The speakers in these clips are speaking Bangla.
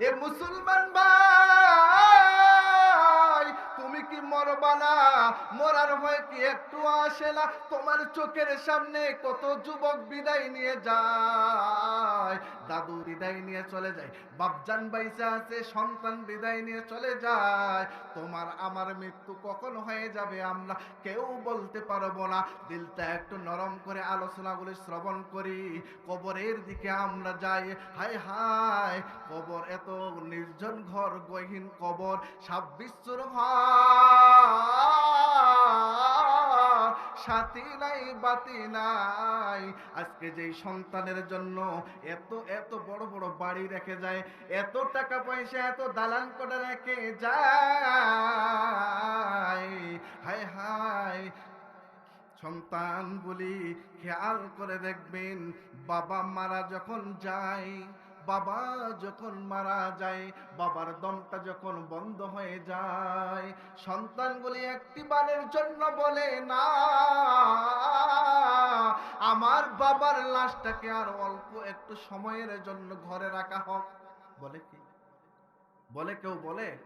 এ মুসলমান ভাই, তুমি কি মরবা না? মরার ভয় কি একটু আসে না? তোমার চোখের সামনে কত যুবক বিদায় নিয়ে যায়। দাদু বিদায় নিয়ে চলে যায়, বাপজান বাইসা আছে, সন্তান বিদায় নিয়ে চলে যায়। তোমার আমার মৃত্যু কখন হয়ে যাবে আমরা কেউ বলতে পারব না। দিলটা একটু নরম করে আলোচনাগুলি শ্রবণ করি। কবরের দিকে আমরা যাই হায় হায় কবর এত নির্জন ঘর, গহীন কবর ছাব্বিশর ঘর সাথী নাই, বাতি নাই। আজকে যেই সন্তানের জন্য এত এত বড় বড় বাড়ি রেখে যায়, এত টাকা পয়সা, এত দালান করে রেখে যায়। হায় হায়। বলি খেয়াল করে দেখবেন বাবা মারা যখন যায় বাবা যখন মারা যায়, বাবার দমটা যখন বন্ধ হয়ে যায়, সন্তানগুলি একটি বারের জন্য বলে, না, আমার বাবার লাশটাকে আর অল্প একটু সময়ের জন্য ঘরে রাখা হোক। বলে কি? বলে কেউ বলে?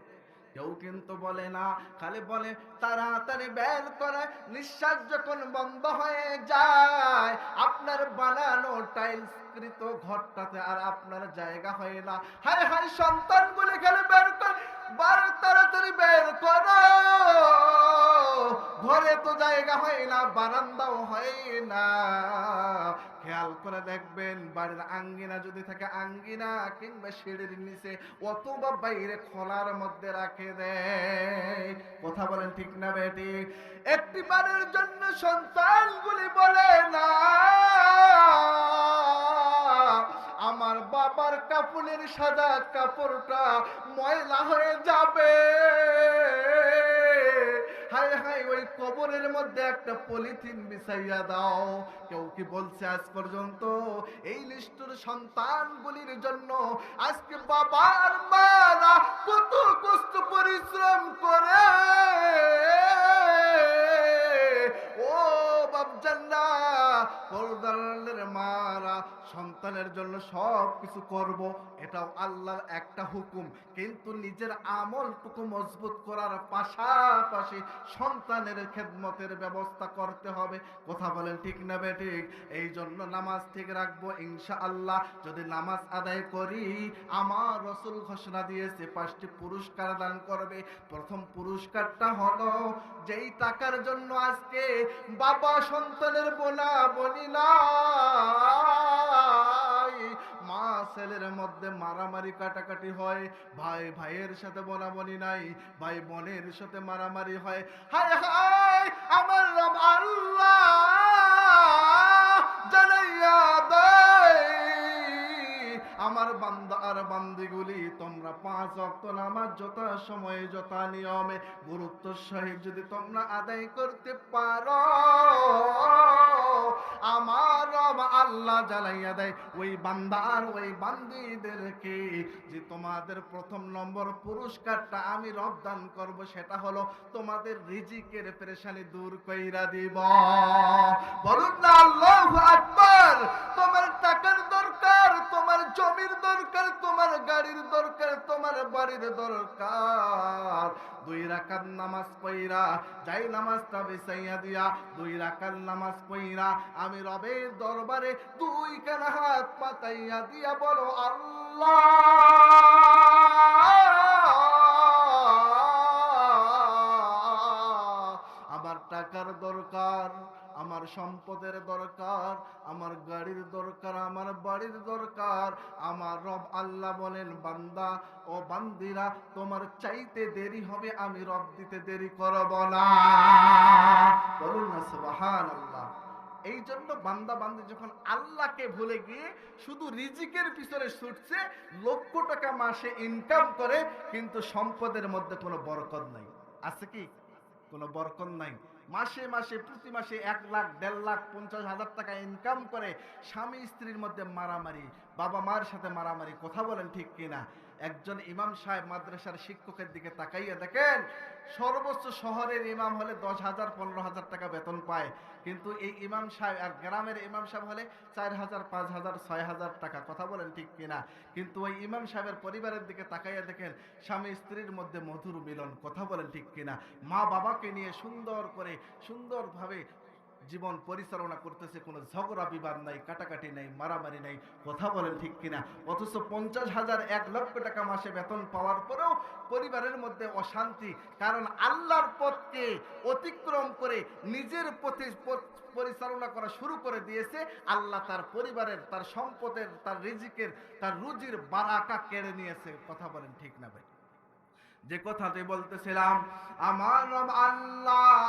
কেউ কিন্তু বলে না। খালি বলে, তাড়াতাড়ি বের করে, নিঃশ্বাস যখন বন্ধ হয়ে যায়, আপনার বানানো টাইলস কৃত ঘরটাতে আর আপনার জায়গা হয় না। হায় হায়, সন্তানগুলি খালি বের কর, বার তাড়াতাড়ি বের করো। ঘরে তো জায়গা হয় না, বারান্দাও হয় না। খেয়াল করে দেখবেন, বাড়ির আঙ্গিনা যদি থাকে আঙ্গিনা কিংবা সিঁড়ির নিচে, অথবা বাইরে খোলার মধ্যে রাখে দেয়। কথা বলেন ঠিক না বেটি? একটি বারের জন্য সন্তানগুলি বলে না। আমার বাবার কাপড়ের সাদা কাপড়টা ময়লা হয়ে যাবে। হায় হায়, ওই কবরের মধ্যে একটা পলিথিন বিছাইয়া দাও। কেউ কি বলছে আজ পর্যন্ত এই লিস্টুর সন্তানগুলির জন্য আজকে বাবার মারা কত কষ্ট পরিশ্রম করে? ও পর্দারের মারা, সন্তানের জন্য সব কিছু করব, এটাও আল্লাহর একটা হুকুম। কিন্তু নিজের আমলটুকু মজবুত করার পাশাপাশি সন্তানের খেদমতের ব্যবস্থা করতে হবে। কথা বলেন ঠিক না এই জন্য নামাজ ঠিক রাখব ইনশা আল্লাহ যদি নামাজ আদায় করি, আমার রসুল ঘোষণা দিয়েছে, পাঁচটি পুরস্কার দান করবে। প্রথম পুরস্কারটা হলো, যেই টাকার জন্য আজকে বাবা সন্তানের বোলা বনি মা ছেলের মধ্যে মারামারি কাটাকাটি হয়, ভাই ভাইয়ের সাথে বনাবনি নাই, ভাই বোনের সাথে মারামারি হয়। হায় হায়, আমার আল্লাহ জানাইয়া আমার বান্দা আর বান্দিগুলি, তোমরা পাঁচ অক্ত নামাজ যথা সময়ে, যথা নিয়মে। গুরুত্ব সহিত যদি তোমরা আদায় করতে পারো, আমার আল্লাহ জ্বালাইয়া দেয়। ওই বান্দা আর ওই বান্দিদেরকে যে তোমাদের প্রথম নম্বর পুরস্কারটা আমি রব দান করব, সেটা হলো তোমাদের রিজিকের পেরেশানি দূর কইরা দিব। বলুন না, আল্লাহু আকবার, তোমার টাকার দরকার, তোমার জমির দরকার, তোমার গাড়ির দরকার, তোমার বাড়ির দরকার। দুই রাকাত নামাজ পইরা, যাই নামাজটা বেসাইয়া দিয়া, দুই রাকাত নামাজ পইরা আমি রবের দরবারে দুই কেন হাত পাতাইয়া দিয়া বলো, আল্লাহ! আমার সম্পদের দরকার, আমার গাড়ির দরকার, আমার বাড়ির দরকার। আমার রব আল্লাহ বলেন, বান্দা, ও বান্দিরা, তোমার চাইতে দেরি হবে, আমি রব দিতে দেরি করব না। বলুন না সুবহান আল্লাহ এই জন্য বান্দা, বান্দি যখন আল্লাহকে ভুলে গিয়ে শুধু রিজিকের পিছনে ছুটছে লক্ষ টাকা মাসে ইনকাম করে, কিন্তু সম্পদের মধ্যে কোনো বরকত নাই। আছে কি? কোনো বরকত নাই? মাসে মাসে, প্রতি মাসে এক লাখ, দেড় লাখ, পঞ্চাশ হাজার টাকা ইনকাম করে স্বামী, স্ত্রীর মধ্যে মারামারি, বাবা মার সাথে মারামারি, কথা বলেন ঠিক কিনা? একজন ইমাম সাহেব মাদ্রাসার শিক্ষকের দিকে তাকাইয়া দেখেন, সর্বোচ্চ শহরের ইমাম হলে দশ হাজার, পনেরো হাজার টাকা বেতন পায়। কিন্তু এই ইমাম সাহেব আর গ্রামের ইমাম সাহেব হলে চার হাজার, পাঁচ হাজার, ছয় হাজার টাকা। কথা বলেন ঠিক কিনা? কিন্তু ওই ইমাম সাহেবের পরিবারের দিকে তাকাইয়া দেখেন, স্বামী স্ত্রীর মধ্যে মধুর মিলন। কথা বলেন ঠিক কিনা? মা বাবাকে নিয়ে সুন্দর করে, সুন্দরভাবে জীবন পরিচালনা করতেছে, কোনো ঝগড়া, বিবাদ নাই, কাটাকাটি নাই, মারামারি নাই, কথা বলেন ঠিক কিনা। অথচ পঞ্চাশ হাজার এক লক্ষ টাকা মাসে বেতন পাওয়ার পরেও পরিবারের মধ্যে অশান্তি, কারণ আল্লাহর পথকে অতিক্রম করে নিজের পথে পরিচালনা করা শুরু করে দিয়েছে। আল্লাহ তার পরিবারের, তার সম্পদের, তার রিজিকের, তার রুজির বারাকা কেড়ে নিয়েছে। কথা বলেন ঠিক না ভাই। যে কথাটি বলতেছিলাম, আমার রব আল্লাহ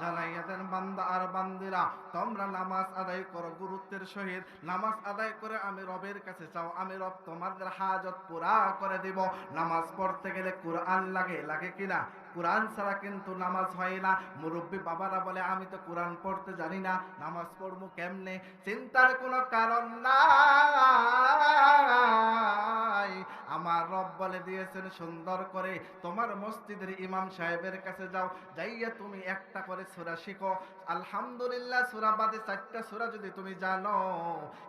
জানাইয়া বান্দা আর বান্দিরা, তোমরা নামাজ আদায় করো গুরুত্বের সহিত। নামাজ আদায় করে আমি রবের কাছে চাও, আমি রব তোমাদের হাজত পুরা করে দিব। নামাজ পড়তে গেলে কোরআন লাগে লাগে কিনা কোরআন ছাড়া কিন্তু নামাজ হয় না। মুরব্বী বাবারা বলে, আমি তো কোরআন পড়তে জানি না, নামাজ পড়ব কেমনে? চিন্তার কোনো কারণ নাই। দিয়েছেন, সুন্দর করে তোমার মসজিদের ইমাম সাহেবের কাছে যাও, যাইয়া তুমি একটা করে সূরা শিখো। আলহামদুলিল্লাহ, সূরা বাদে চারটা সূরা যদি তুমি জানো,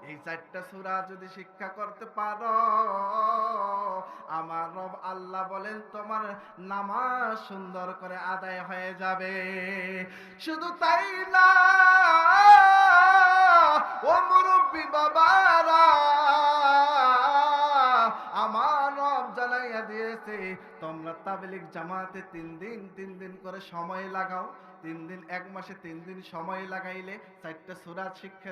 এই চারটা সূরা যদি শিক্ষা করতে পারো, আমার রব আল্লাহ বলেন, তোমার নামাজ সুন্দর করে আদায় হয়ে যাবে। শুধু তাই না, ও মুরব্বী বাবারা জানাইয়া তোমরা তাবলিক জামাতে তিন দিন তিন দিন করে সময় লাগাও। তিন দিন, এক মাসে তিন দিন সময় লাগাইলে চারটা সুরাত শিক্ষা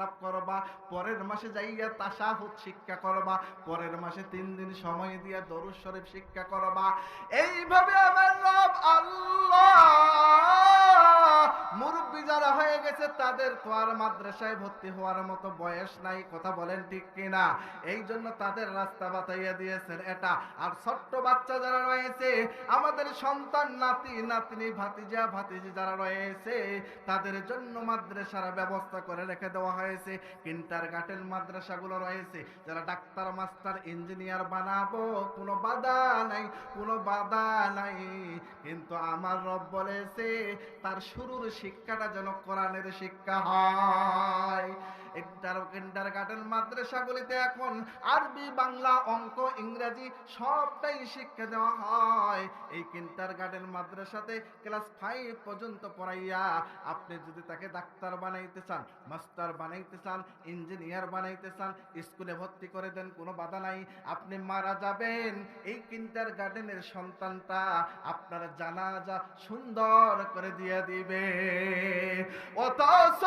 লাভ করবা, পরের মাসে যাইয়া তাসাহুদ শিক্ষা করবা, পরের মাসে তিন দিন সময় দিয়া দরুদ শরীফ শিক্ষা করবা। এইভাবে আমার তাদের তো মাদ্রাসায় ভর্তি হওয়ার মতো বয়স নাই, কথা বলেন ঠিক কিনা? এই জন্য তাদের রাস্তা বাতাইয়া দিয়েছেন এটা। আর ছোট্ট বাচ্চা যারা রয়েছে, আমাদের সন্তান, নাতি, নাতনি, ভাতিজা, ভাতিজি যারা রয়েছে, তাদের জন্য মাদ্রাসার ব্যবস্থা করে রেখে দেওয়া হয়েছে। কিন্টার গাটের মাদ্রাসাগুলো রয়েছে, যারা ডাক্তার, মাস্টার, ইঞ্জিনিয়ার বানাবো, কোনো বাধা নাই, কোনো বাধা নাই। কিন্তু আমার রব বলেছে, তার শুরুর শিক্ষাটা যেন কোরআনের শিক্ষা হয়। ইন্টার মাদ্রাসাগুলিতে এখন আরবি, বাংলা, অঙ্ক, ইংরেজি সবটাই শিক্ষা দেওয়া হয়। এই কিন্টার গার্ডেন মাদ্রাসাতে ক্লাস ফাইভ পর্যন্ত পড়াইয়া আপনি যদি তাকে ডাক্তার বানাইতে চান মাস্টার বানাইতে চান ইঞ্জিনিয়ার বানাইতে চান, স্কুলে ভর্তি করে দেন, কোনো বাধা নাই, আপনি মারা যাবেন। এই কিন্টার গার্ডেনের সন্তানটা আপনার জানাজা সুন্দর করে দিয়ে দিবে। অথচ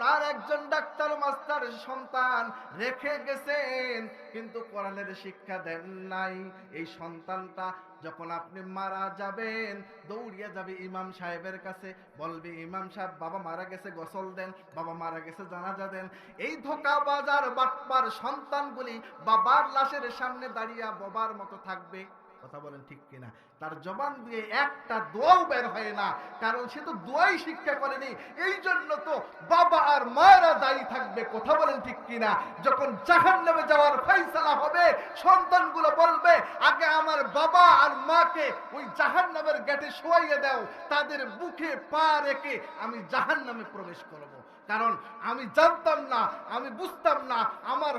আপনার একজন ডাক্তার মাস্টার সন্তান রেখে গেছেন, কিন্তু কোরআনের শিক্ষা দেন নাই। এই সন্তানটা যখন আপনি মারা যাবেন, দৌড়িয়ে যাবে ইমাম সাহেবের কাছে, বলবে, ইমাম সাহেব, বাবা মারা গেছে, গোসল দেন, বাবা মারা গেছে, জানাজা দেন। এই ধোকা বাজার বাটপার সন্তানগুলি বাবার লাশের সামনে দাঁড়িয়ে বাবার মতো থাকবে। কথা বলেন ঠিক কিনা? তার জবান দিয়ে একটা দোয়াও বের হয় না, কারণ সে তো দোয়াই শিক্ষা করেনি। এই জন্য তো বাবা আর মায়েরা দায়ী থাকবে, কথা বলেন ঠিক কিনা? যখন জাহান নামে যাওয়ার ফয়সালা হবে, সন্তানগুলো বলবে, আগে আমার বাবা আর মাকে ওই জাহান নামের গেটে শোয়াইয়ে দাও, তাদের বুকে পা রেখে আমি জাহান নামে প্রবেশ করব। কারণ আমি জানতাম না, আমি বুঝতাম না, আমার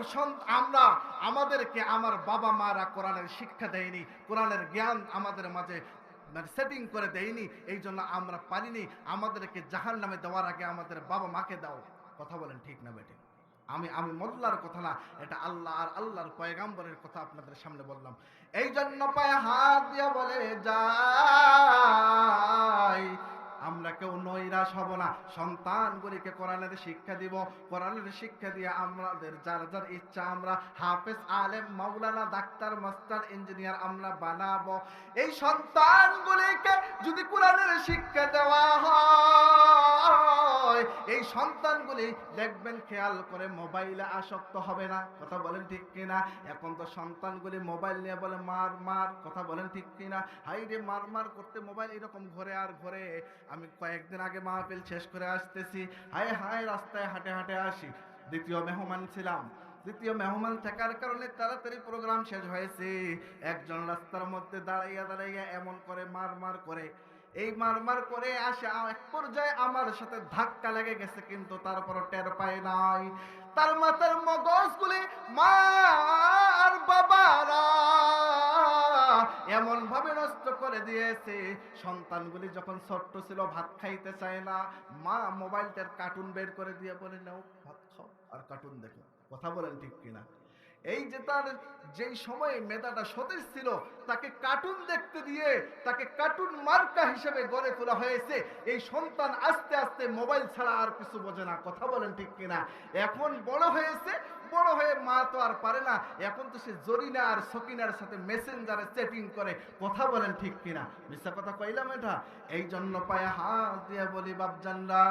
আমরা, আমাদেরকে আমার বাবা মারা কোরআনের শিক্ষা দেয়নি, কোরআনের জ্ঞান আমাদের মাঝে মানে সেটিং করে দেয়নি, এই জন্য আমরা পারিনি, আমাদেরকে জাহান নামে দেওয়ার আগে আমাদের বাবা মাকে দাও। কথা বলেন ঠিক না বেটে আমি আমি মোল্লার কথা না, এটা আল্লাহ আর আল্লাহর পয়গাম্বরের কথা আপনাদের সামনে বললাম। এই জন্য পায়ে হাত দিয়া বলে, যাই। আমরা কেউ নৈরাশ হব না। সন্তানগুলিকে কোরআনের শিক্ষা দিব। কোরআনের শিক্ষা দিয়ে আমাদের যার যার ইচ্ছা আমরা হাফেজ, আলেম, মাওলানা, ডাক্তার, মাস্টার, ইঞ্জিনিয়ার আমরা বানাবো। এই সন্তানগুলিকে যদি কোরআনের শিক্ষা দেওয়া হয় সন্তানগুলি দেখবেন খেয়াল করে মোবাইলে আসক্ত হবে না। কথা বলেন ঠিক কিনা? এখন তো সন্তানগুলি মোবাইল নিয়ে বলে, মার মার। কথা বলেন ঠিক কিনা? হাই রে, মার মার করতে মোবাইল এরকম ঘরে আর ঘরে। আমি কয়েকদিন আগে মাহফিল শেষ করে আসতেছি। হায় হায়, রাস্তায় হাঁটে হাঁটে আসি। দ্বিতীয় মেহমান ছিলাম। দ্বিতীয় মেহমান থাকার কারণে তাড়াতাড়ি প্রোগ্রাম শেষ হয়েছে। একজন রাস্তার মধ্যে দাঁড়াইয়া দাঁড়াইয়া এমন করে মার মার করে। এই মার মার করে আসে এক পর্যায়ে আমার সাথে ধাক্কা লেগে গেছে, কিন্তু তারপর টের পায় নাই। তার মাথার মগজগুলি মা আর বাবারা এমন ভাবে নষ্ট করে দিয়েছে। সন্তানগুলি যখন ছোট্ট ছিল, ভাত খাইতে চায় না। মা মোবাইলটার কার্টুন বের করে দিয়ে বলে, নাও, ভাত খাও আর কার্টুন দেখো, কথা বলেন ঠিক কিনা? এই যে তার যেই সময়ে মেধাটা সতেজ ছিল তাকে কার্টুন দেখতে দিয়ে তাকে কার্টুন মার্কা হিসেবে গড়ে তোলা হয়েছে। এই সন্তান আস্তে আস্তে মোবাইল ছাড়া আর কিছু বোঝে না। কথা বলেন ঠিক কিনা? এখন বড় হয়েছে, বড় হয়ে মা তো আর পারে না। এখন তো সে জরিনা আর সকিনার সাথে মেসেঞ্জারে চ্যাটিং করে। কথা বলেন ঠিক কিনা? মিথ্যা কথা কইলাম এটা? এই জন্য পায়ে হাত দিয়ে বলি, বাপজানরা,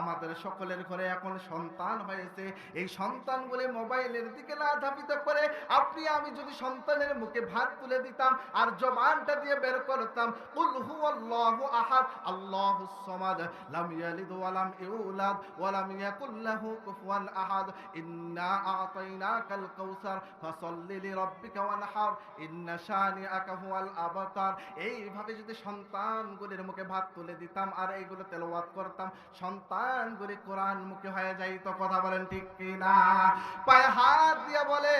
আমাদের সকলের ঘরে এখন সন্তান হয়েছে। এই সন্তানগুলি মোবাইলের দিকে না ধাপিত করে আপনি, আমি যদি সন্তানের মুখে ভাত তুলে দিতাম আর জবানটা দিয়ে বের করতাম, কুল হুয়াল্লাহু আহাদ আল্লাহুস সামাদ, লাম ইয়ালিদ ওয়া লাম ইউলাদ ওয়া লাম ইয়াকুল লাহু কুফুয়ান আহাদ, ইন্না আ'তাইনাকাল কাউসার, ফাসাল্লি লিরাব্বিকা ওয়ানহার, ইন্না শানিআকা হুয়াল আবতার। এইভাবে যদি সন্তানগুলির মুখে ভাত তুলে দিতাম আর এইগুলো তেলাওয়াত করতাম, সন্তানগুলি কোরআন মুখে হয়ে যাইত, কথা বলেন ঠিক কি না পায়ে হাত দিয়ে বলে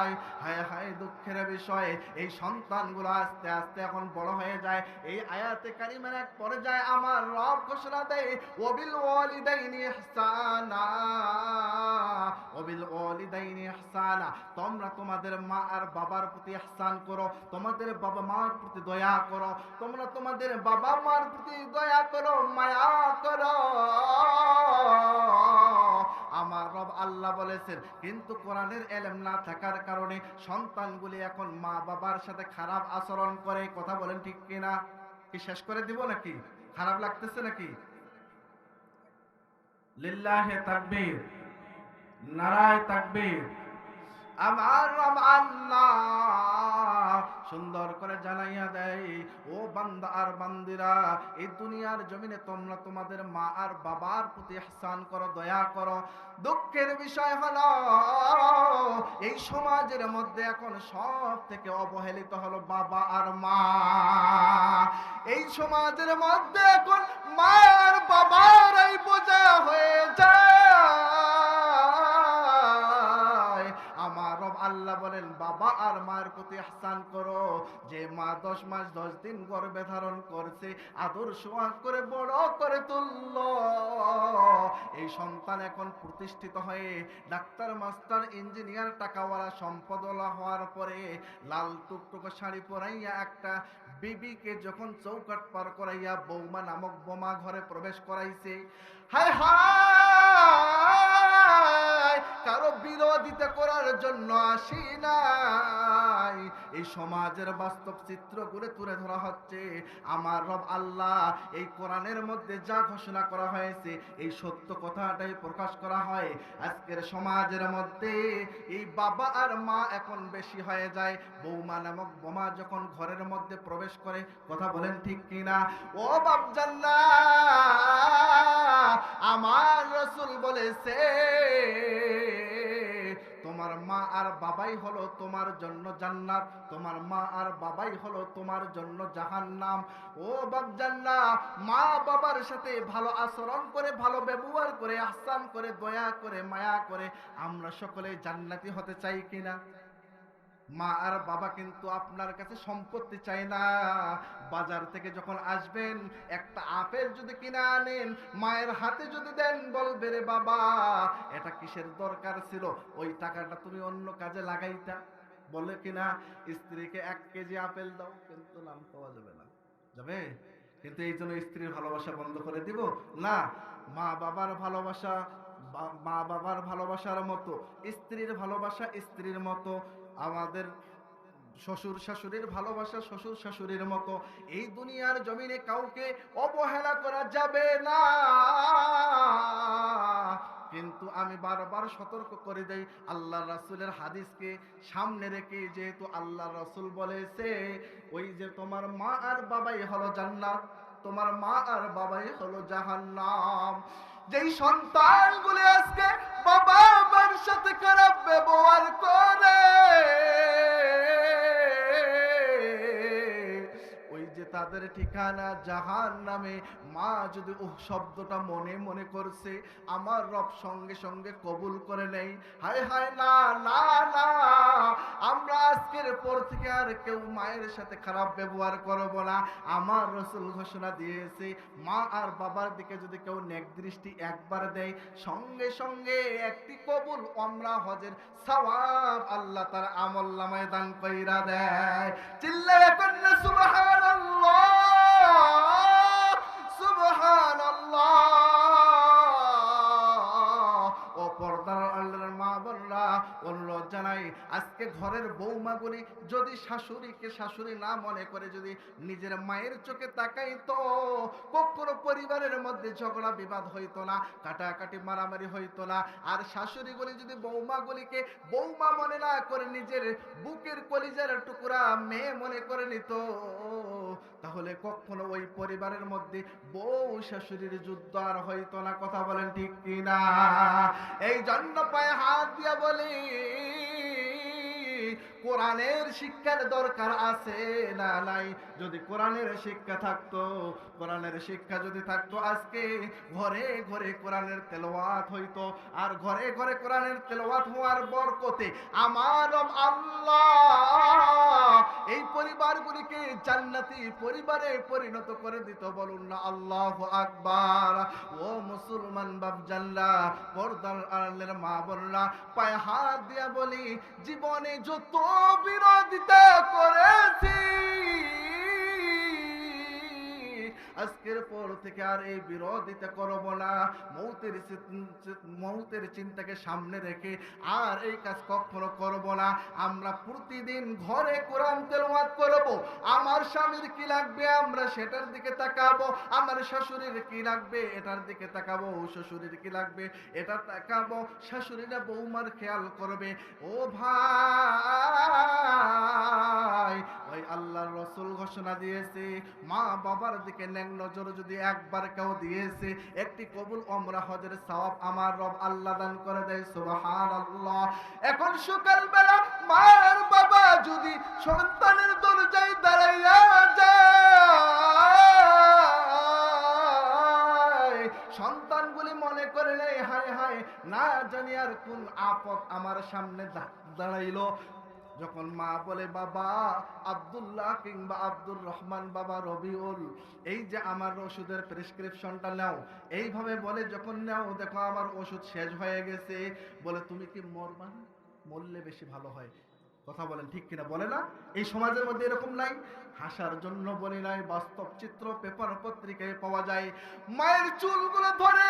যায়, হায় হায় দুঃখের বিষয়, এই সন্তানগুলো আস্তে আস্তে এখন বড় হয়ে যায়। এই আয়াতে কারিমের এক পর্যায়ে আমার রব ঘোষণা দেয়, ওবিল ওয়ালিদাইনি ইহসানা, ওবিল ওয়ালিদাইনি ইহসানা, তোমরা তোমাদের মা আর বাবার প্রতি ইহসান করো, তোমাদের বাবা মার প্রতি দয়া করো, তোমরা তোমাদের বাবা মার প্রতি দয়া করো, মায়া করো। আমার রব আল্লাহ বলেছেন, কিন্তু কোরআনের এলেম না থাকার কারণে সন্তানগুলি এখন মা বাবার সাথে খারাপ আচরণ করে, কথা বলেন ঠিক কিনা? কি শেষ করে দিব নাকি? খারাপ লাগতেছে নাকি? লিল্লাহে তাকবীর, নারায় তাকবীর। আমার রব আল্লাহ সুন্দর করে জানাইয়া দেয়, ও বান্দা আর বান্দিরা, এই দুনিয়ার জমিনে তোমরা তোমাদের মা আর বাবার প্রতি ইহসান করো, দয়া করো। দুঃখের বিষয় হলো, এই সমাজের মধ্যে এখন সব থেকে অবহেলিত হলো বাবা আর মা। এই সমাজের মধ্যে এখন মা আর বাবারাই বোঝা হয়ে যায়। মায়ের প্রতি আহসান করো। যে মা দশ মাস দশ দিন গর্ভে ধারণ করছে, আদর সোয়াগ করে, বড় করে তুলল। এই সন্তান এখন প্রতিষ্ঠিত হয়ে ডাক্তার, মাস্টার, ইঞ্জিনিয়ার, টাকাওয়ালা, সম্পদওয়ালা হওয়ার পরে লাল টুকটুকো শাড়ি পরাইয়া একটা বিবিকে যখন চৌকাট পার করাইয়া বৌমা নামক বোমা ঘরে প্রবেশ করাইছে। হায় হায়! কারও বিরোধিতা করার জন্য আসি নাই। এই সমাজের বাস্তব চিত্র করে তুলে ধরা হচ্ছে। আমার রব আল্লাহ এই কোরআনের মধ্যে যা ঘোষণা করা হয়েছে, এই সত্য কথাটাই প্রকাশ করা হয়। আজকের সমাজের মধ্যে এই বাবা আর মা এখন বেশি হয়ে যায়। বৌমা নামক বোমা যখন ঘরের মধ্যে প্রবেশ করে, কথা বলেন ঠিক কিনা? ও বাপজাল্লা আমার রসুল বলেছে, তোমার মা আর বাবাই হলো তোমার জন্য জান্নাত, তোমার মা আর বাবাই হলো তোমার জন্য জাহান্নাম। ও বাপজান্না মা বাবার সাথে ভালো আচরণ করে, ভালো ব্যবহার করে, আহসান করে, দয়া করে, মায়া করে আমরা সকলে জান্নাতি হতে চাই কিনা? মা আর বাবা কিন্তু আপনার কাছে সম্পত্তি চায় না। বাজার থেকে যখন আসবেন, একটা আপেল যদি কিনে আনেন, মায়ের হাতে যদি দেন, বলবে রে বাবা, এটা কিসের দরকার ছিল? ওই টাকাটা তুমি অন্য কাজে লাগাইতা। বলে কিনা, স্ত্রীকে এক কেজি আপেল দাও, কিন্তু নাম পাওয়া যাবে না। যাবে? কিন্তু এই জন্য স্ত্রীর ভালোবাসা বন্ধ করে দিব? না, মা বাবার ভালোবাসা মা বাবার ভালোবাসার মতো, স্ত্রীর ভালোবাসা স্ত্রীর মতো আমাদের শ্বশুর শাশুড়ির ভালোবাসা শ্বশুর শাশুড়ির মতো এই দুনিয়ার জমিনে কাউকে অবহেলা করা যাবে না। কিন্তু আমি বারবার সতর্ক করে দেই আল্লাহ রাসূলের হাদিসকে সামনে রেখে, যেহেতু আল্লাহ রাসূল বলেছে, ওই যে তোমার মা আর বাবাই হলো জান্নাত, তোমার মা আর বাবাই হলো জাহান্নাম। যেই সন্তানগুলি আজকে বাবা আমার সাথে খারাপ ব্যবহার করে। তাদের ঠিকানা জাহান নামে মা যদি ও শব্দটা মনে মনে করছে, আমার রব সঙ্গে সঙ্গে কবুল করে নেই। হায় হায়, না না না, আমরা আজকের পর থেকে আর কেউ মায়ের সাথে খারাপ ব্যবহার করব না। আমার রসুল ঘোষণা দিয়েছে, মা আর বাবার দিকে যদি কেউ নেক দৃষ্টি একবার দেয়, সঙ্গে সঙ্গে একটি কবুল আমরা হজের সওয়াব আল্লাহ তার আমল নামায় দান কইরা দেয়। চিল্লায় সুবহানাল্লাহ। ঘরের বৌমাগুলি যদি শাশুড়িকে শাশুড়ি না মনে করে, যদি নিজের মায়ের চোখে তাকাই তো কখনো পরিবারের মধ্যে ঝগড়া বিবাদ হইতো না, কাটাকাটি মারামারি হইতো না। আর শাশুড়িগুলি যদি বৌমাগুলিকে বৌমা মনে না করে নিজের বুকের কলিজার টুকরা মেয়ে মনে করে নিত, তাহলে কখনো ওই পরিবারের মধ্যে বউ শাশুড়ির যুদ্ধ আর হইতো না। কথা বলেন ঠিক কিনা? এই জন্য পায়ে হাত দিয়া বলি কোরআনের শিক্ষার দরকার আছে না নাই? যদি কোরআনের শিক্ষা থাকতো, কোরআনের শিক্ষা যদি থাকতো, আজকে ঘরে ঘরে কোরআনের তেলাওয়াত হইতো। আর ঘরে ঘরে কোরআনের তেলাওয়াত হওয়ার বরকতে আমার আল্লাহ এই পরিবারগুলিকে জান্নাতি পরিবারে পরিণত করে দিত। বলুন না, আল্লাহ আকবার। ও মুসলমান বাপ জাল্লা পর্দার আড়ালের মা বোনরা, পায়ে হাত দিয়া বলি, জীবনে যত বিরোধিতা করেছি। আজকের পর থেকে আর এই বিরোধিতা করব না মৌতের মৌতের চিন্তাকে সামনে রেখে আর এই কাজ কখনো করব না আমরা প্রতিদিন ঘরে কোরআন তেলাওয়াত করব। আমার স্বামীর কি লাগবে? আমরা সেটার দিকে তাকাবো। আমার শাশুড়ির কি লাগবে? এটার দিকে তাকাবো। শ্বশুরের কি লাগবে? এটা তাকাবো। শাশুড়িরা বৌমার খেয়াল করবে। ও ভাই, ওই আল্লাহর রসুল ঘোষণা দিয়েছে, মা বাবার দিকে ন্যাং নজর যদি একবার কেউ দিয়েছে, একটি কবুল হজের আমার রব আল্লাহ দান করে দেয় এখন সকাল বেলা মার বাবা যদি সন্তানের দরজায় দাঁড়াইয়া মনে হায় হায়, না জানি আর কোন আপদ আমার সামনে দাঁড়াইলো। যখন মা বলে, বাবা, আব্দুল্লাহ কিংবা আব্দুর রহমান বাবা রবিউল, এই যে আমার ওষুধের প্রেসক্রিপশনটা নাও। এইভাবে বলে, যখন নাও, দেখো আমার ওষুধ শেষ হয়ে গেছে। বলে, তুমি কি মরবা মরলে বেশি ভালো হয়। কথা বলেন ঠিক কিনা? বলে না? এই সমাজের মধ্যে এরকম নাই? হাসার জন্য বলি নাই, বাস্তব চিত্র, পেপার পত্রিকায় পাওয়া যায়। মায়ের চুলগুলো ধরে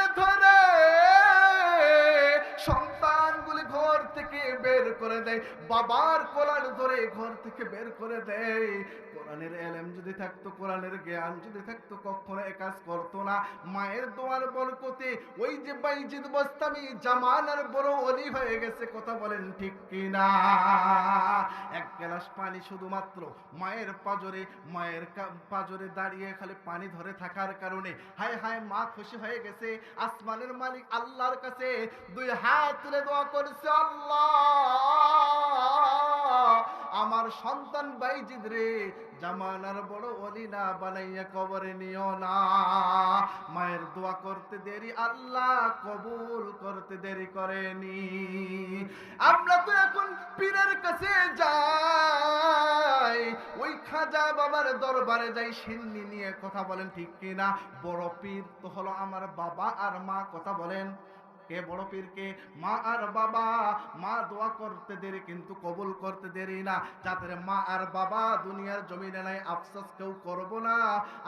করে দেয়, বাবার কোলার ধরে ঘর থেকে বের করে দেয়। কোরআনের এলেম যদি থাকতো, কোরআনের জ্ঞান যদি থাকতো, কখনো এ কাজ করতো না। মায়ের দোয়ার বরকতে ওই যে বাইজিদ বস্তামি জামানার বড় অলি হয়ে গেছে, কথা বলেন ঠিক কিনা? এক গ্লাস পানি শুধুমাত্র মায়ের পাজরে মায়ের পাজরে দাঁড়িয়ে খালি পানি ধরে থাকার কারণে, হায় হায় মা খুশি হয়ে গেছে। আসমানের মালিক আল্লাহর কাছে দুই হাত তুলে দোয়া করছে, আল্লাহ! আমার সন্তান বাইজিদ রে, জামানার বড় অলি না বানাইয়া কবরে নিও না। মায়ের দোয়া করতে দেরি, আল্লাহ কবুল করতে দেরি করেনি। আমরা তো এখন পীরের কাছে যাই, ওই খাজা বাবার দরবারে যাই, সিন্নি নিয়ে কথা বলেন ঠিক কিনা? বড় পীর তো হলো আমার বাবা আর মা, কথা বলেন। কে বড় পীরকে মা আর বাবা। মা দোয়া করতে দেরি, কিন্তু কবুল করতে দেরি না। যাদের মা আর বাবা দুনিয়ার জমিনে নাই, আফসোস কেউ করব না।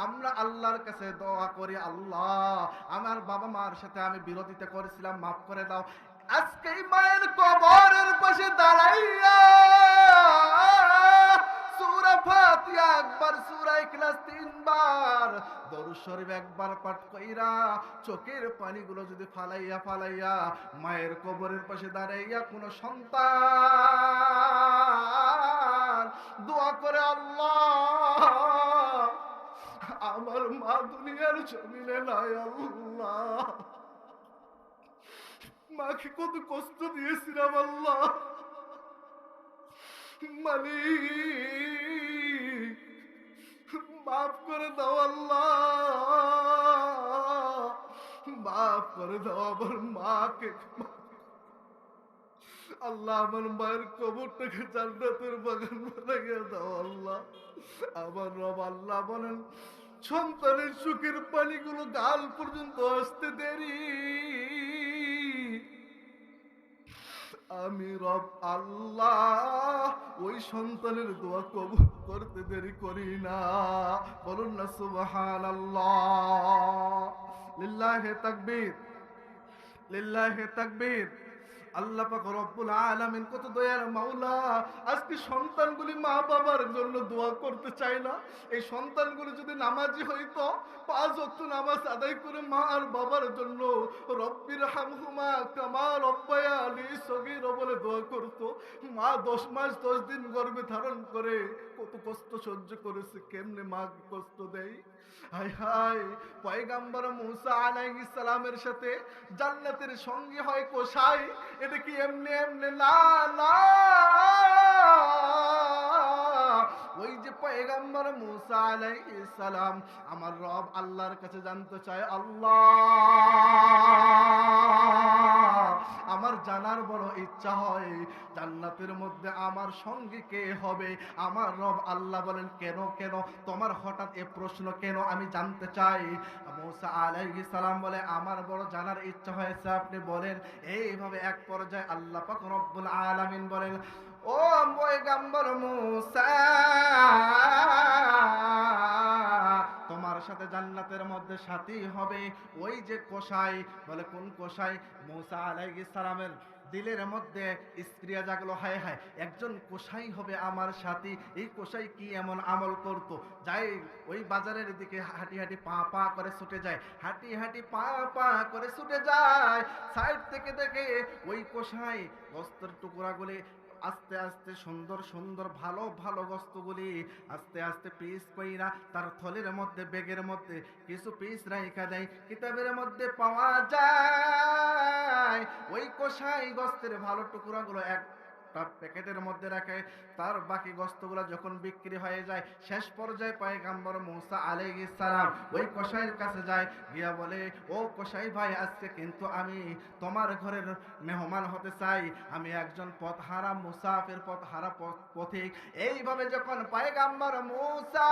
আমরা আল্লাহর কাছে দোয়া করি, আল্লাহ। আমার বাবা মার সাথে আমি বিরোধিতা করেছিলাম, মাফ করে দাও। আজকে মায়ের কবরের পাশে দাঁড়াইয়া ফাতিহা, একবার ইখলাস তিনবার। দরুদ শরীফ একবার পাঠ কইরা চোখের পানিগুলো যদি ফালাইয়া ফালাইয়া মায়ের কবরের পাশে দাঁড়াইয়া কোনো সন্তান, দোয়া করে আল্লাহ, আমার মা দুনিয়ার জমিনে নাই আল্লাহ। মাকে কত কষ্ট দিয়েছিলাম আল্লাহ। মালিক মাফ করে দাও আল্লাহ। মাফ করে দাও আমার মাকে। আল্লাহ আমার মায়ের কবরটাকে জান্নাতের বাগান বানাইয়া দাও আল্লাহ। আমার রব আল্লাহ বলেন, সন্তানের সুখের পানিগুলো গাল পর্যন্ত আসতে দেরি। আমি রব আল্লাহ, ওই সন্তানের দোয়া কবুল করতে দেরি করি না। বলুন না সুবহান আল্লাহ লিল্লাহে তাকবীর লিল্লাহে তাকবীর। আল্লাহ পাক আলামিন কত দয়ার মাওলা। আজকে সন্তানগুলি মা বাবার জন্য দোয়া করতে চায় না। এই সন্তানগুলি যদি নামাজি হইতো, পাঁচ ওয়াক্ত নামাজ আদায় করে মা আর বাবার জন্য রব্বির হামহুমা কামা রব্বায়া আলী সগীর বলে দোয়া করতো। মা দশ মাস, দশ দিন গর্ভে ধারণ করে কত কষ্ট সহ্য করেছে, কেমনে মা কষ্ট দেয়? হায় হায়, পয়গাম্বর মুসা আলাইহিস সাথে জান্নাতের সঙ্গী হয় কোষাই এটা কি এমনি এমনি? লা না ওই যে পয়গাম্বর মুসা আলাইহিস সালাম, আমার রব আল্লাহর কাছে জানতে চায়, আল্লাহ! আমার জানার বড় ইচ্ছা হয়, জান্নাতের মধ্যে আমার সঙ্গী কে হবে? আমার রব আল্লাহ বলেন, কেন কেন? তোমার হঠাৎ এ প্রশ্ন কেন আমি জানতে চাই? মুসা আলাইহিস সালাম বলে, আমার বড় জানার ইচ্ছা হয়েছে, আপনি বলেন, এইভাবে এক পর্যায়ে আল্লাহ পাক রব্বুল আলামিন বলেন ও পয়গাম্বর মুসা, তোমার সাথে জান্নাতের মধ্যে সাথী হবে। ওই যে কোষাই বলে কোন কোষাই মুসা আলাইহিস দিলের মধ্যে স্ক্রিয়া জাগলো, হায় হায়, একজন কোষাই হবে আমার সাথী। এই কোষাই কি এমন আমল করত? যাই, ওই বাজারের দিকে হাঁটি হাঁটি পা পা করে ছুটে যায়। হাঁটি হাঁটি পা পা করে ছুটে যায়। সাইড থেকে দেখে ওই কোষাই বস্ত্র টুকরাগুলি আস্তে আস্তে সুন্দর সুন্দর ভালো ভালো বস্তুগুলি আস্তে আস্তে পিস কইরা তার থলের মধ্যে বেগের মধ্যে কিছু পিস রাইখা দেয়। কিতাবের মধ্যে পাওয়া যায়, ওই কষাই গস্তের ভালো টুকরা গুলো এক তার প্যাকেটের মধ্যে রাখে। তার বাকি গস্তগুলো যখন বিক্রি হয়ে যায়, শেষ পর্যায়ে পয়গাম্বর মুসা আলাইহিস সালাম ওই কসাইয়ের কাছে যায়, গিয়া বলে, ও কসাই ভাই, আজকে কিন্তু আমি তোমার ঘরের মেহমান হতে চাই। আমি একজন পথহারা মুসাফির, পথহারা পথ- পথিক। এইভাবে যখন পয়গাম্বর মুসা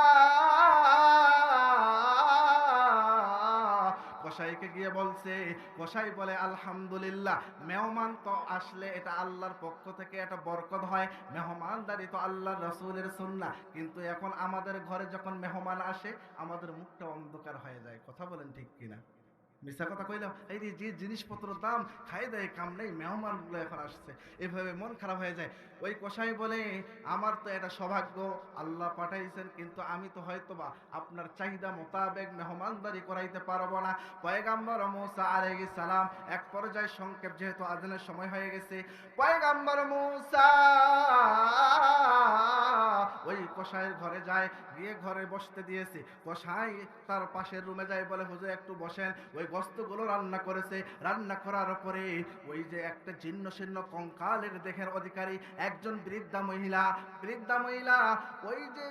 কসাইকে গিয়ে বলছে, কসাই বলে, আলহামদুলিল্লাহ, মেহমান তো আসলে এটা আল্লাহর পক্ষ থেকে এটা বরকত হয়। মেহমানদারি তো আল্লাহর রসুলের সুন্না কিন্তু এখন আমাদের ঘরে যখন মেহমান আসে, আমাদের মুখটা অন্ধকার হয়ে যায়। কথা বলেন ঠিক কিনা? মিথ্যা কথা কইলাম, এই যে যে জিনিসপত্র দাম খাই দেয়, কাম নেই মেহমানগুলো এখন আসছে। এভাবে মন খারাপ হয়ে যায়। ওই কসাই বলে, আমার তো এটা সৌভাগ্য, আল্লাহ পাঠাইছেন, কিন্তু আমি তো হয়তো বা আপনার চাহিদা মোতাবেক মেহমানদারি করাইতে পারব না। পয়গাম্বর মুসা আলাইহিস সালাম এক পর্যায়ে সংক্ষেপ, যেহেতু আজানের সময় হয়ে গেছে, পয়গাম্বর মুসা ওই কসাইয়ের ঘরে যায়, গিয়ে ঘরে বসতে দিয়েছে। কসাই তার পাশের রুমে যায়, বলে, হুজুর, একটু বসেন। ওই বস্তুগুলো রান্না করেছে, রান্না করার পরে ওই যে একটা জীর্ণ শীর্ণ কঙ্কালের দেহের অধিকারী একজন বৃদ্ধা মহিলা বৃদ্ধা মহিলা ওই যে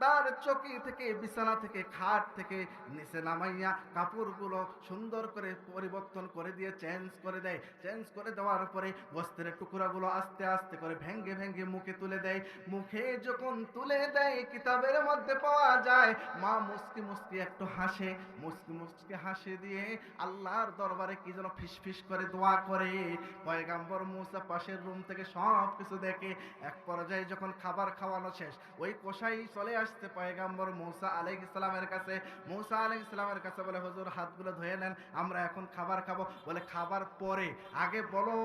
তার চকি থেকে, বিছানা থেকে, খাট থেকে নিচে নামাইয়া কাপড়গুলো সুন্দর করে পরিবর্তন করে দিয়ে চেঞ্জ করে দেয়। চেঞ্জ করে দেওয়ার পরে বস্ত্রের টুকরাগুলো আস্তে আস্তে করে ভেঙ্গে ভেঙ্গে মুখে তুলে দেয়। মুখে যখন তুলে দেয়, কিতাবের মধ্যে পাওয়া যায়, মা মুস্কি মুস্কি একটু হাসে। মুস্কি মুস্কি হাসে দিয়ে আল্লাহর দরবারে কি যেন ফিস করে দোয়া করে। পয়গাম্বর মুসা পাশের রুম থেকে সব কিছু দেখে, এক পর্যায়ে যখন খাবার খাওয়ানো শেষ, ওই কষাই চলে আসে আসছে পয়গাম্বর মৌসা আলাইহিস সালামের কাছে, মৌসা আলাইহিস সালামের কাছে বলে, হুজুর, হাতগুলো ধুয়ে নেন, আমরা এখন খাবার খাব। বলে, খাবার পরে, আগে বলো।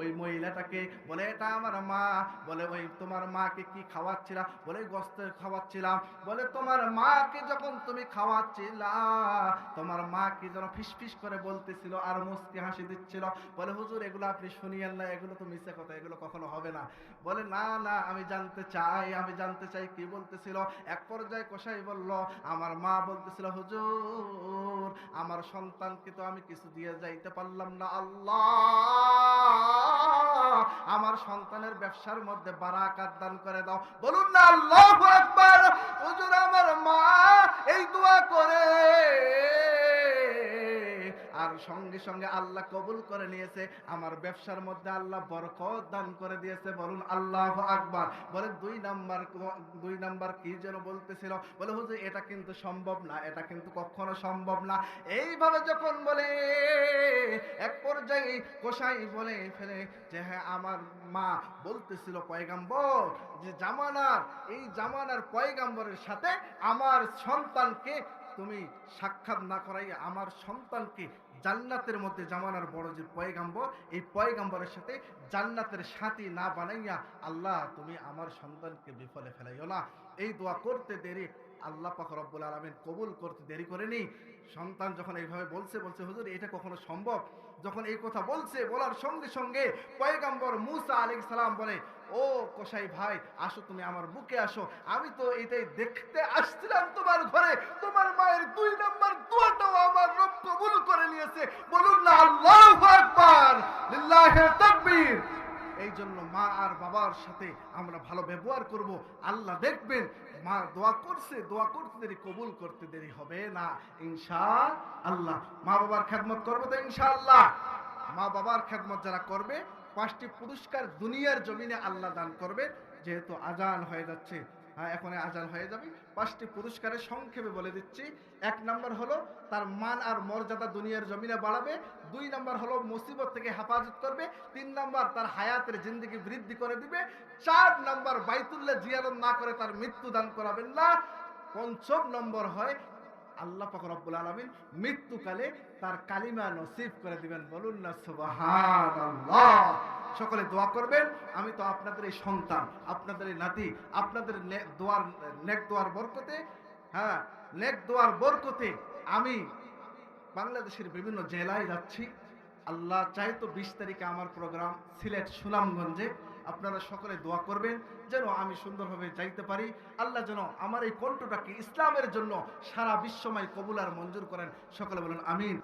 ওই মহিলাটাকে বলে, এটা আমার মা। বলে, ওই তোমার মাকে কি খাওয়াচ্ছিলা? বলে গোস্ত খাওয়াচ্ছিলাম। বলে, তোমার মাকে যখন তুমি খাওয়াচ্ছিলা, তোমার মা কি যেন ফিসফিস করে বলতেছিল আর মুস্কি হাসি দিচ্ছিল? বলে, হুজুর, এগুলো আপনি শুনিয়েন না, এগুলো তো মিথ্যে কথা, এগুলো কখনো হবে না। বলে, না না, আমি জানতে চাই, আমি জানতে চাই কি বলতেছিল, এক পর্যায়ে কষাই বলল, আমার মা বলতেছিল, হুজুর, আমার সন্তানকে তো আমি কিছু দিয়ে যাইতে পারলাম না, আল্লাহ! আমার সন্তানের ব্যবসার মধ্যে বারাকাত দান করে দাও। বলুন না, আল্লাহ আকবার! হুজুর, আমার মা এই দোয়া করে। আর সঙ্গে সঙ্গে আল্লাহ কবুল করে নিয়েছে। আমার ব্যবসার মধ্যে আল্লাহ বরকত দান করে দিয়েছে। বলুন, আল্লাহ আকবার। বলে, দুই নাম্বার দুই নাম্বার কি যেন বলতেছিল? বলে, হুজুর, এটা কিন্তু সম্ভব না, এটা কিন্তু কখনো সম্ভব না। এইভাবে যখন বলে, এক পর্যায়ে কোষাই বলে ফেলে যে হ্যাঁ আমার মা বলতেছিল পয়গাম্বর যে, জামানার, এই জামানার পয়গাম্বরের সাথে আমার সন্তানকে তুমি সাক্ষাৎ না করাই আমার সন্তানকে জান্নাতের মধ্যে জামানার বড় যে পয়গাম্বর, এই পয়গাম্বরের সাথে জান্নাতের সাথী না বানাইয়া, আল্লাহ তুমি আমার সন্তানকে বিফলে ফেলাইও না। এই দোয়া করতে দেরি, আল্লাহ পাক রব্বুল আলমিন কবুল করতে দেরি করেনি। সন্তান যখন এইভাবে বলছে বলছে, হুজুর, এটা কখনো সম্ভব? যখন এই কথা বলছে, বলার সঙ্গে সঙ্গে পয়গাম্বর মুসা আলী সালাম বলে ও কসাই ভাই, আসো তুমি আমার বুকে আসো। আমি তো এটাই দেখতে আসছিলাম তোমার ঘরে। তোমার মায়ের দুই নম্বর দোয়াটাও আমার রব কবুল করে নিয়েছে। বলুন না, আল্লাহু আকবার। লিল্লাহি তাকবীর। এই জন্য মা আর বাবার সাথে আমরা ভালো ব্যবহার করব। আল্লাহ দেখবেন, মা দোয়া করছে, দোয়া করতে দেরি, কবুল করতে দেরি হবে না। ইনশা আল্লাহ মা বাবার খেদমত করব তো ইনশাআল্লাহ। মা বাবার খেদমত যারা করবে পাঁচটি পুরস্কার দুনিয়ার জমিনে আল্লাহ দান করবে, যেহেতু আজান হয়ে যাচ্ছে। হ্যাঁ এখন আজান হয়ে যাবে। পাঁচটি পুরস্কারের সংক্ষেপে বলে দিচ্ছি। এক নম্বর হলো, তার মান আর মর্যাদা দুনিয়ার জমিনে বাড়াবে। দুই নম্বর হলো, মুসিবত থেকে হেফাজত করবে। তিন নম্বর, তার হায়াতের জিন্দগি বৃদ্ধি করে দিবে। চার নম্বর, বাইতুল্লাহ জিয়ারত না করে তার মৃত্যু দান করাবেন না। পঞ্চম নম্বর হয় আল্লাহ পাক রব্বুল আলামিন মৃত্যুকালে তার কালিমা নসিব করে দিবেন। বলুন না, সুবহানাল্লাহ। সকলে দোয়া করবেন। আমি তো আপনাদের এই সন্তান, আপনাদের এই নাতি, আপনাদের দোয়ার, নেক দোয়ার বরকতে হ্যাঁ নেক দোয়ার বরকতে আমি বাংলাদেশের বিভিন্ন জেলায় যাচ্ছি। আল্লাহ চাই তো বিশ তারিখে আমার প্রোগ্রাম সিলেট সুনামগঞ্জে। আপনারা সকলে দোয়া করবেন যেন আমি সুন্দরভাবে যাইতে পারি। আল্লাহ যেন আমার এই কণ্ঠটাকে ইসলামের জন্য সারা বিশ্বময় কবুলার মঞ্জুর করেন। সকলে বলেন, আমিন।